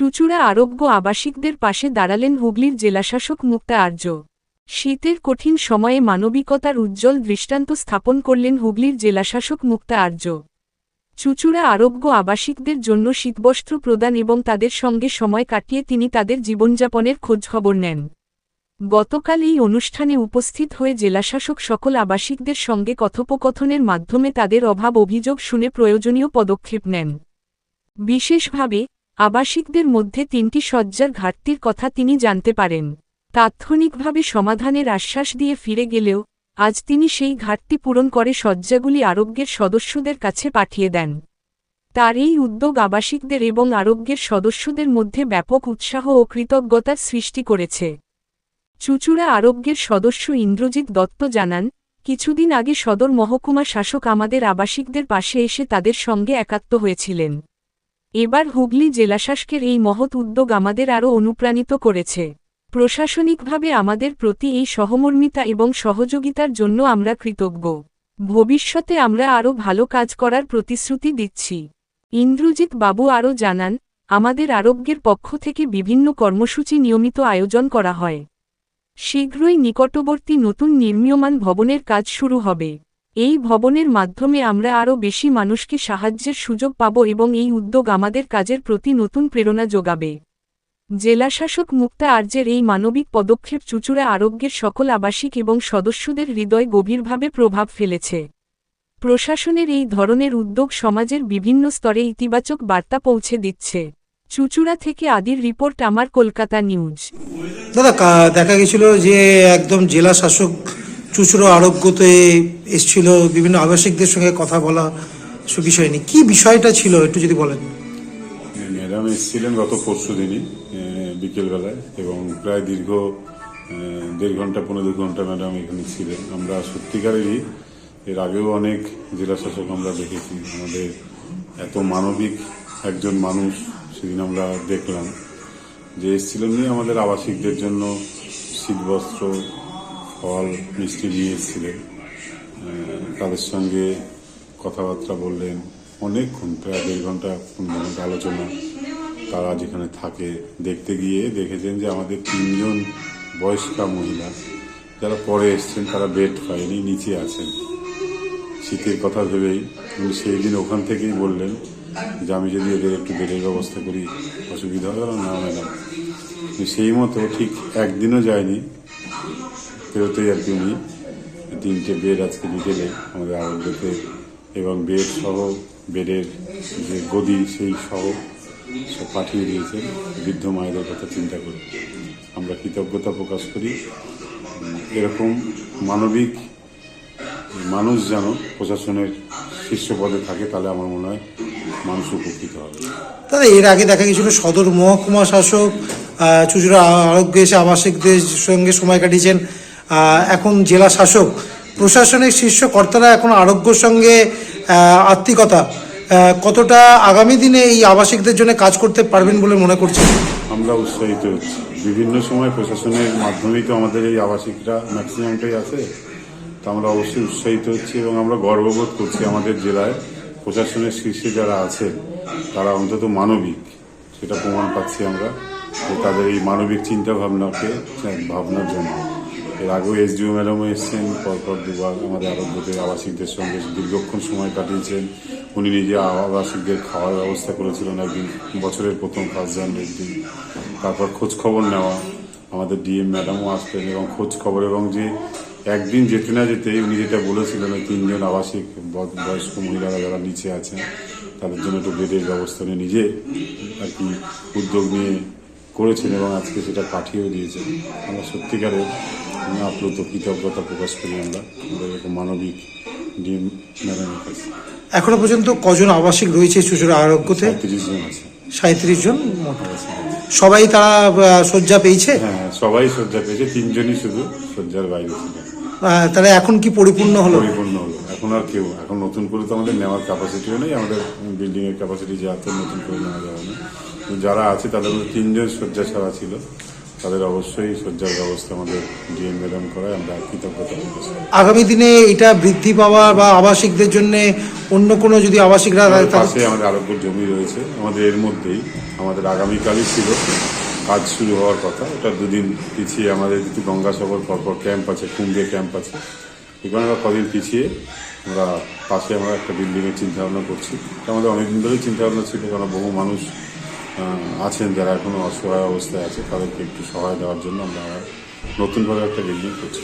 চুচুড়া আরোগ্য আবাসিকদের পাশে দাঁড়ালেন হুগলির জেলাশাসক মুক্তা আর্য। শীতের কঠিন সময়ে মানবিকতার উজ্জ্বল দৃষ্টান্ত স্থাপন করলেন হুগলির জেলাশাসক মুক্তা আর্য। চুচুড়া আরোগ্য আবাসিকদের জন্য শীতবস্ত্র প্রদান এবং তাদের সঙ্গে সময় কাটিয়ে তিনি তাদের জীবনযাপনের খোঁজখবর নেন। গতকাল এই অনুষ্ঠানে উপস্থিত হয়ে জেলাশাসক সকল আবাসিকদের সঙ্গে কথোপকথনের মাধ্যমে তাদের অভাব অভিযোগ শুনে প্রয়োজনীয় পদক্ষেপ নেন। বিশেষভাবে আবাসিকদের মধ্যে তিনটি শয্যার ঘাটতির কথা তিনি জানতে পারেন। তাৎক্ষণিকভাবে সমাধানের আশ্বাস দিয়ে ফিরে গেলেও, আজ তিনি সেই ঘাটতি পূরণ করে শয্যাগুলি আরোগ্যের সদস্যদের কাছে পাঠিয়ে দেন। তার এই উদ্যোগ আবাসিকদের এবং আরোগ্যের সদস্যদের মধ্যে ব্যাপক উৎসাহ ও কৃতজ্ঞতার সৃষ্টি করেছে। চুচুড়া আরোগ্যের সদস্য ইন্দ্রজিৎ দত্ত জানান, কিছুদিন আগে সদর মহকুমা শাসক আমাদের আবাসিকদের পাশে এসে তাদের সঙ্গে একাত্ম হয়েছিলেন। এবার হুগলি জেলাশাসকের এই মহৎ উদ্যোগ আমাদের আরও অনুপ্রাণিত করেছে। প্রশাসনিকভাবে আমাদের প্রতি এই সহমর্মিতা এবং সহযোগিতার জন্য আমরা কৃতজ্ঞ। ভবিষ্যতে আমরা আরও ভালো কাজ করার প্রতিশ্রুতি দিচ্ছি। ইন্দ্রজিৎ বাবু আরও জানান, আমাদের আরোগ্যের পক্ষ থেকে বিভিন্ন কর্মসূচি নিয়মিত আয়োজন করা হয়। শীঘ্রই নিকটবর্তী নতুন নির্মীয়মান ভবনের কাজ শুরু হবে। এই ভবনের মাধ্যমে আমরা আরও বেশি মানুষকে সাহায্যের সুযোগ পাব এবং এই উদ্যোগ আমাদের কাজের প্রতি নতুন প্রেরণা যোগাবে। জেলাশাসক মুক্তা আর্যের এই মানবিক পদক্ষেপ চুচুড়া আরোগ্যের সকল আবাসিক এবং সদস্যদের হৃদয় গভীরভাবে প্রভাব ফেলেছে। প্রশাসনের এই ধরনের উদ্যোগ সমাজের বিভিন্ন স্তরে ইতিবাচক বার্তা পৌঁছে দিচ্ছে। চুচুড়া থেকে আদির রিপোর্ট, আমার কলকাতা নিউজ। দাদা দেখা গেছিল যে একদম জেলা শাসক চুচুড়ো আরোগ্যতে এসেছিল, বিভিন্ন আবাসিকদের সঙ্গে কথা বলা সব বিষয় নিয়ে। কি বিষয়টা ছিল, একটু যদি বলেন? ম্যাডাম এসেছিলেন গত পরশু দিনই বিকেলবেলায়, এবং প্রায় দীর্ঘ দেড় ঘণ্টা, পনেরো দু ঘণ্টা ম্যাডাম এখানে ছিলেন। আমরা সত্যিকারেরই এর আগেও অনেক জেলা শাসক আমরা দেখেছি। আমাদের এত মানবিক একজন মানুষ সেদিন আমরা দেখলাম যে এসেছিলেন নিয়ে আমাদের আবাসিকদের জন্য শীতবস্ত্র ফল মিষ্টি নিয়ে এসেছিলেন তাদের সঙ্গে কথাবার্তা বললেন। অনেকক্ষণ প্রায় দেড় ঘণ্টা ঘণ্টা আলোচনা। তারা যেখানে থাকে, দেখতে গিয়ে দেখেছেন যে আমাদের তিনজন বয়স্কা মহিলা, যারা পরে এসছেন, তারা বেড পায়নি, নিচে আছেন। শীতের কথা ভেবেই উনি সেই দিন ওখান থেকেই বললেন যে, আমি যদি এদের একটু বেডের ব্যবস্থা করি, অসুবিধা হবে না ম্যাডাম সেই মতো ঠিক একদিনও যায়নি। ফেরতেই আর কি উনি। তিনটে বেড আজকে বিকেলে আমাদের আরোগ্যতে এবং বেড সহ বেডের যে গদি, সেই সহ সব পাঠিয়ে দিয়েছেন। বৃদ্ধ মায়েদের কথা চিন্তা করে আমরা কৃতজ্ঞতা প্রকাশ করি। এরকম মানবিক মানুষ যেন প্রশাসনের শীর্ষ পদে থাকে, তাহলে আমার মনে হয় মানুষ উপকৃত হবে। দাদা এর আগে দেখা গেছিল সদর মহকুমা শাসক চুচুড়ো আরোগ্য এসে আবাসিকদের সঙ্গে সময় কাটিয়েছেন এখন জেলা শাসক, প্রশাসনের শীর্ষ কর্তারা এখন আরোগ্যর সঙ্গে আত্মিকতা। কতটা আগামী দিনে এই আবাসিকদের জন্য কাজ করতে পারবেন বলে মনে করছেন? আমরা উৎসাহিত হচ্ছি। বিভিন্ন সময় প্রশাসনের মাধ্যমেই তো আমাদের এই আবাসিকরা ম্যাক্সিমামটাই আছে। তো আমরা অবশ্যই উৎসাহিত হচ্ছি এবং আমরা গর্ববোধ করছি আমাদের জেলায়। প্রশাসনের শীর্ষে যারা আছে তারা অন্তত মানবিক সেটা প্রমাণ পাচ্ছি আমরা তাদের এই মানবিক চিন্তা ভাবনাকে ভাবনার জন্য এর আগেও এস এসডিও ম্যাডামও এসছেন, পরপর দুবার আমাদের আরোগ্যদের আবাসিকদের সঙ্গে দীর্ঘক্ষণ সময় কাটিয়েছেন। উনি নিজে আবাসিকদের খাওয়ার ব্যবস্থা করেছিলেন একদিন, বছরের প্রথম ফার্স্ট জানুয়ারির দিন। তারপর খোঁজ খবর নেওয়া, আমাদের ডিএম ম্যাডামও আসতেন এবং খোঁজ খবর এবং যে একদিন যেতে না যেতেই উনি যেটা বলেছিলেন তিনজন আবাসিক বয়স্ক মহিলারা যারা নিচে আছেন, তাদের জন্য একটু বেডের ব্যবস্থা নিয়ে নিজে আর কি উদ্যোগ নিয়ে করেছেন এবং আজকে সেটা পাঠিয়েও দিয়েছেন। আমরা সত্যিকারের আপ্লুত কৃতজ্ঞতা প্রকাশ করি আমরা। এরকম মানবিক ডিম ম্যাডামের কাছে এখনও পর্যন্ত কজন আবাসিক রয়েছে চুচুড়া আরোগ্যতে? তিরিশ জন আছে। সাঁত্রিশ জন? মোট। সবাই তারা শয্যা পেয়েছে? হ্যাঁ হ্যাঁ, সবাই শয্যা পেয়েছে তিনজনই শুধু শয্যার বাইরে তাহলে এখন কি পরিপূর্ণ হলো? পরিপূর্ণ হলো। এখন আর কেউ এখন নতুন করে তো আমাদের নেওয়ার ক্যাপাসিটিও নেই আমাদের বিল্ডিংয়ের ক্যাপাসিটি যা তো নতুন করে নেওয়া যাবে না। যারা আছে তাদের মধ্যে তিনজন শয্যা ছাড়া ছিল। তাদের অবশ্যই শয্যার ব্যবস্থা আমাদের ডিএম ম্যাডাম করায় আমরা কৃতজ্ঞতা আগামী দিনে এটা বৃদ্ধি পাওয়া বা আবাসিকদের জন্য অন্য কোনো যদি আবাসিকরা পাশে আমাদের আরোগ্য জমি রয়েছে। আমাদের এর মধ্যেই আমাদের আগামীকালই ছিল। কাজ শুরু হওয়ার কথা। ওটা দুদিন পিছিয়ে আমাদের যেহেতু গঙ্গাসাগর পরপর ক্যাম্প আছে কুম্ভে ক্যাম্প আছে। এখানে আমরা কদিন পিছিয়ে আমরা পাশে আমরা একটা বিল্ডিংয়ের চিন্তা ভাবনা করছি। এটা আমাদের অনেকদিন ধরেই চিন্তা ভাবনা ছিল কারণ বহু মানুষ আছেন যারা এখনও অসহায় অবস্থায় আছে, তাদেরকে একটু সহায় দেওয়ার জন্য আমরা নতুনভাবে একটা বিল্ডিং করছি